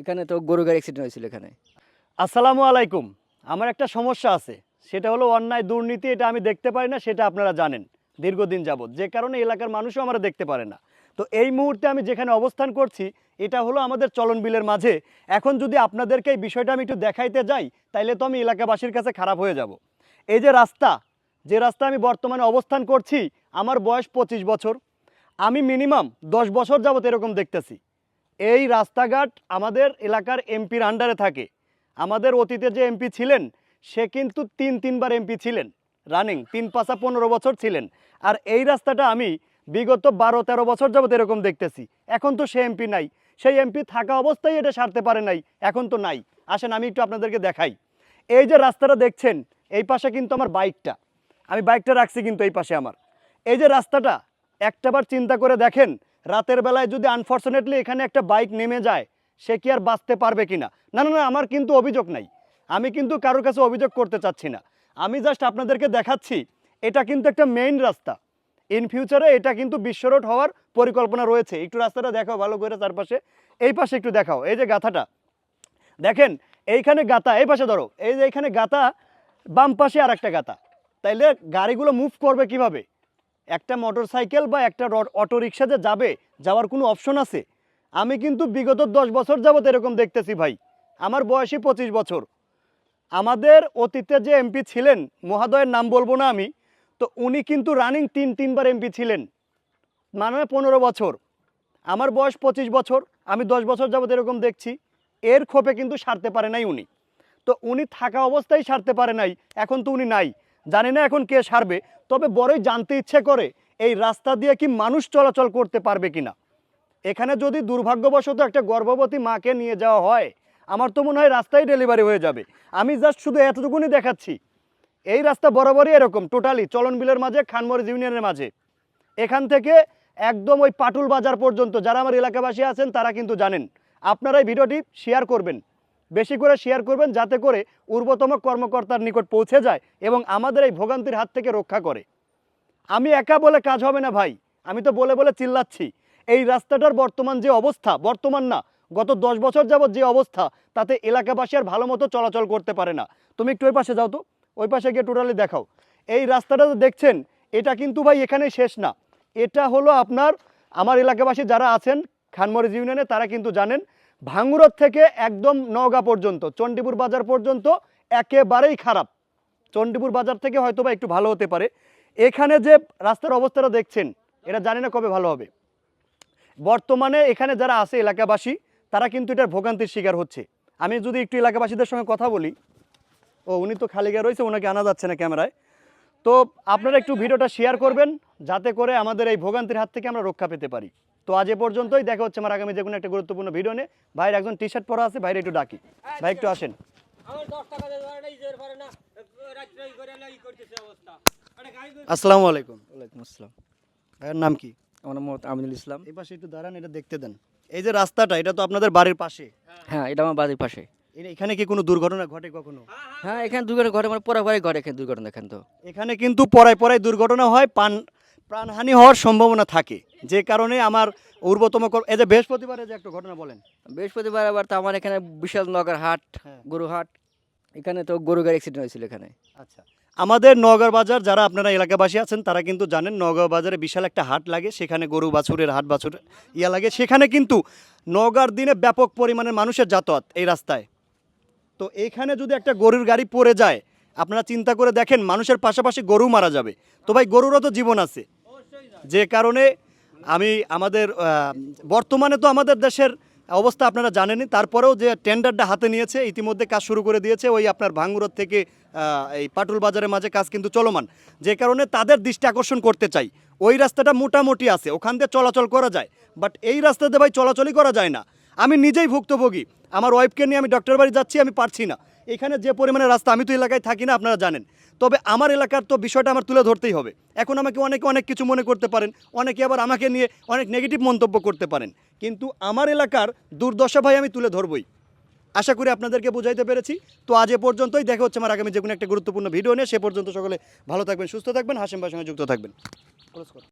এখানে তো গরু গাড়ি অ্যাক্সিডেন্ট হয়েছিল এখানে। আসসালামু আলাইকুম। আমার একটা সমস্যা আছে। সেটা হলো অন্যায় দুর্নীতি, এটা আমি দেখতে পারি না, সেটা আপনারা জানেন। দীর্ঘদিন যাবৎ। যে কারণে এলাকার মানুষও আমরা দেখতে পারে না। তো এই মুহূর্তে আমি যেখানে অবস্থান করছি, এটা হলো আমাদের চলন বিলের মাঝে। এখন যদি আপনাদেরকে এই বিষয়টা আমি একটু দেখাইতে যাই, তাইলে তো আমি এলাকাবাসীর কাছে খারাপ হয়ে যাব। এই যে রাস্তা যে রাস্তা আমি বর্তমানে অবস্থান করছি, আমার বয়স পঁচিশ বছর। আমি মিনিমাম দশ বছর যাবত এরকম দেখতেছি। এই রাস্তাঘাট আমাদের এলাকার এমপির আন্ডারে থাকে। আমাদের অতীতে যে এমপি ছিলেন, সে কিন্তু তিন, তিনবার এমপি ছিলেন। রানিং তিন পাঁচা পনেরো বছর ছিলেন। আর এই রাস্তাটা আমি বিগত বারো, তেরো বছর যাবত এরকম দেখতেছি। এখন তো সে এমপি নাই। সেই এমপি থাকা অবস্থায় এটা সারতে পারে নাই, এখন তো নাই। আসেন, আমি একটু আপনাদেরকে দেখাই। এই যে রাস্তাটা দেখছেন, এই পাশে কিন্তু আমার বাইকটা আমি বাইকটা রাখছি কিন্তু এই পাশে আমার। এই যে রাস্তাটা, একটাবার চিন্তা করে দেখেন রাতের বেলায় যদি আনফর্চুনেটলি এখানে একটা বাইক নেমে যায়, সে কি আর বাঁচতে পারবে কিনা? না না না, আমার কিন্তু অভিযোগ নাই। আমি কিন্তু কারোর কাছে অভিযোগ করতে চাচ্ছি না। আমি জাস্ট আপনাদেরকে দেখাচ্ছি, এটা কিন্তু একটা মেইন রাস্তা। ইন ফিউচারে এটা কিন্তু বিশ্ব রোড হওয়ার পরিকল্পনা রয়েছে। একটু রাস্তাটা দেখাও, ভালো করে চারপাশে। এই পাশে একটু দেখাও, এই যে গাথাটা। দেখেন, এইখানে গাতা এই পাশে ধরো, এই যে এখানে গাতা বাম পাশে আর একটা গাতা তাইলে গাড়িগুলো মুভ করবে কীভাবে? একটা মোটর সাইকেল বা একটা অটো রিক্সা যে যাবে, যাওয়ার কোনো অপশন আছে? আমি কিন্তু বিগত দশ বছর যাবত এরকম দেখতেছি ভাই। আমার বয়সই পঁচিশ বছর। আমাদের অতীতে যে এমপি ছিলেন, মহাদয়ের নাম বলব না আমি, তো উনি কিন্তু রানিং তিন, তিনবার এমপি ছিলেন। মানে পনেরো বছর। আমার বয়স পঁচিশ বছর, আমি দশ বছর যাবত এরকম দেখছি। এর ক্ষোভে কিন্তু সারতে পারে নাই উনি। তো উনি থাকা অবস্থায় সারতে পারে নাই, এখন তো উনি নাই। জানি না এখন কে সারবে, তবে বড়ই জানতে ইচ্ছে করে এই রাস্তা দিয়ে কি মানুষ চলাচল করতে পারবে কিনা। এখানে যদি দুর্ভাগ্যবশত একটা গর্ভবতী মাকে নিয়ে যাওয়া হয়, আমার তো মনে হয় রাস্তায় ডেলিভারি হয়ে যাবে। আমি জাস্ট শুধু এতটুকুনি দেখাচ্ছি। এই রাস্তা বরাবরই এরকম টোটালি চলন বিলের মাঝে খানমরিজ ইউনিয়নের মাঝে। এখান থেকে একদম ওই পাটুল বাজার পর্যন্ত, যারা আমার এলাকাবাসী আছেন তারা কিন্তু জানেন। আপনারা এই ভিডিওটি শেয়ার করবেন। বেশি করে শেয়ার করবেন যাতে করে উর্বতম কর্মকর্তার নিকট পৌঁছে যায় এবং আমাদের এই ভোগান্তির হাত থেকে রক্ষা করে। আমি একা বলে কাজ হবে না ভাই, আমি তো বলে বলে চিল্লাচ্ছি। এই রাস্তাটার বর্তমান যে অবস্থা, বর্তমান না, গত দশ বছর যাবৎ যে অবস্থা, তাতে এলাকাবাসী আর ভালো মতো চলাচল করতে পারে না। তুমি একটু ওই পাশে যাও তো, ওই পাশে গিয়ে টোটালি দেখাও। এই রাস্তাটা তো দেখছেন, এটা কিন্তু ভাই এখানেই শেষ না। এটা হলো আপনার, আমার এলাকাবাসী যারা আছেন খানমরিজ ইউনিয়নে, তারা কিন্তু জানেন ভাঙ্গুরত থেকে একদম নওগাঁ পর্যন্ত, চণ্ডীপুর বাজার পর্যন্ত একেবারেই খারাপ। চণ্ডীপুর বাজার থেকে হয়তো বা একটু ভালো হতে পারে। এখানে যে রাস্তার অবস্থাটা দেখছেন, এটা জানি না কবে ভালো হবে। বর্তমানে এখানে যারা আছে এলাকাবাসী, তারা কিন্তু এটার ভোগান্তির শিকার হচ্ছে। আমি যদি একটু এলাকাবাসীদের সঙ্গে কথা বলি, ও, উনি তো খালি গিয়ে রয়েছে, ওনাকে আনা যাচ্ছে না ক্যামেরায়। তো আপনারা একটু ভিডিওটা শেয়ার করবেন, যাতে করে আমাদের এই ভোগান্তির হাত থেকে আমরা রক্ষা পেতে পারি। তো আজ এ পর্যন্তই দেখা হচ্ছে আমার আগামী যে কোনো একটা গুরুত্বপূর্ণ ভিডিও নিয়ে। ভাইয়ের একজন টি শার্ট পরা আছে বাইরে একটু ডাকি। ভাই একটু আসেন। পারে আসসালামু আলাইকুম। ওয়ালাইকুম আসসালাম। ভাইয়ের নাম কি? আমার নাম মোহাম্মদ আমিনুল ইসলাম। এই পাশে একটু দাঁড়ান এটা দেখতে দেন। এই যে রাস্তাটা এটা তো আপনাদের বাড়ির পাশে। হ্যাঁ এটা আমার বাড়ির পাশে। এখানে কি কোনো দুর্ঘটনা ঘটে কখনো? হ্যাঁ এখানে দুর্ঘটনা ঘটে মানে পরে পরে ঘটে এখানে দুর্ঘটনা এখানে তো। এখানে কিন্তু পড়ায় পড়ায় দুর্ঘটনা হয় পান প্রাণহানি হওয়ার সম্ভাবনা থাকে। যে কারণে আমার ঊর্বতম কর- এই যে বৃহস্পতিবারে যে একটা ঘটনা বলেন। বৃহস্পতিবার আবার তো আমার এখানে বিশাল নগর হাট হ্যাঁ। গরু হাট এখানে তো গরু গাড়ি অ্যাক্সিডেন্ট হয়েছিল এখানে। আচ্ছা। আমাদের নগর বাজার যারা আপনারা এলাকাবাসী আছেন তারা কিন্তু জানেন নগর বাজারে বিশাল একটা হাট লাগে সেখানে গরু বাছুরের হাট বাছুর ইয়া লাগে। সেখানে কিন্তু নগার দিনে ব্যাপক পরিমাণের মানুষের যাতায়াত এই রাস্তায়। তো এইখানে যদি একটা গরুর গাড়ি পড়ে যায় আপনারা চিন্তা করে দেখেন মানুষের পাশাপাশি গরু মারা যাবে। তো ভাই গরুরও তো জীবন আছে। যে কারণে আমি আমাদের বর্তমানে তো আমাদের দেশের অবস্থা আপনারা জানেনই, তারপরেও যে টেন্ডারটা হাতে নিয়েছে, ইতিমধ্যে কাজ শুরু করে দিয়েছে, ওই আপনার ভাঙ্গুরত থেকে এই পাটুল বাজারের মাঝে কাজ কিন্তু চলমান। যে কারণে তাদের দৃষ্টি আকর্ষণ করতে চাই। ওই রাস্তাটা মোটামুটি আছে, ওখান দিয়ে চলাচল করা যায়। বাট এই রাস্তাতে ভাই চলাচলই করা যায় না। আমি নিজেই ভুক্তভোগী। আমার ওয়াইফকে নিয়ে আমি ডক্টর বাড়ি যাচ্ছি, আমি পারছি না। এখানে যে পরিমাণে রাস্তা আমি তো এলাকায় থাকি না, আপনারা জানেন। তবে আমার এলাকার তো বিষয়টা আমার তুলে ধরতেই হবে। এখন আমাকে অনেকে অনেক কিছু মনে করতে পারেন, অনেকে আবার আমাকে নিয়ে অনেক নেগেটিভ মন্তব্য করতে পারেন। কিন্তু আমার এলাকার দুর্দশা ভাই আমি তুলে ধরবই। আশা করি আপনাদেরকে বুঝাইতে পেরেছি। তো আজ এ পর্যন্তই, দেখা হচ্ছে আমার আগামী যে কোনো একটা গুরুত্বপূর্ণ ভিডিও নিয়ে। সে পর্যন্ত সকলে ভালো থাকবেন, সুস্থ থাকবেন, হাসিম ভাইয়ের সঙ্গে যুক্ত থাকবেন।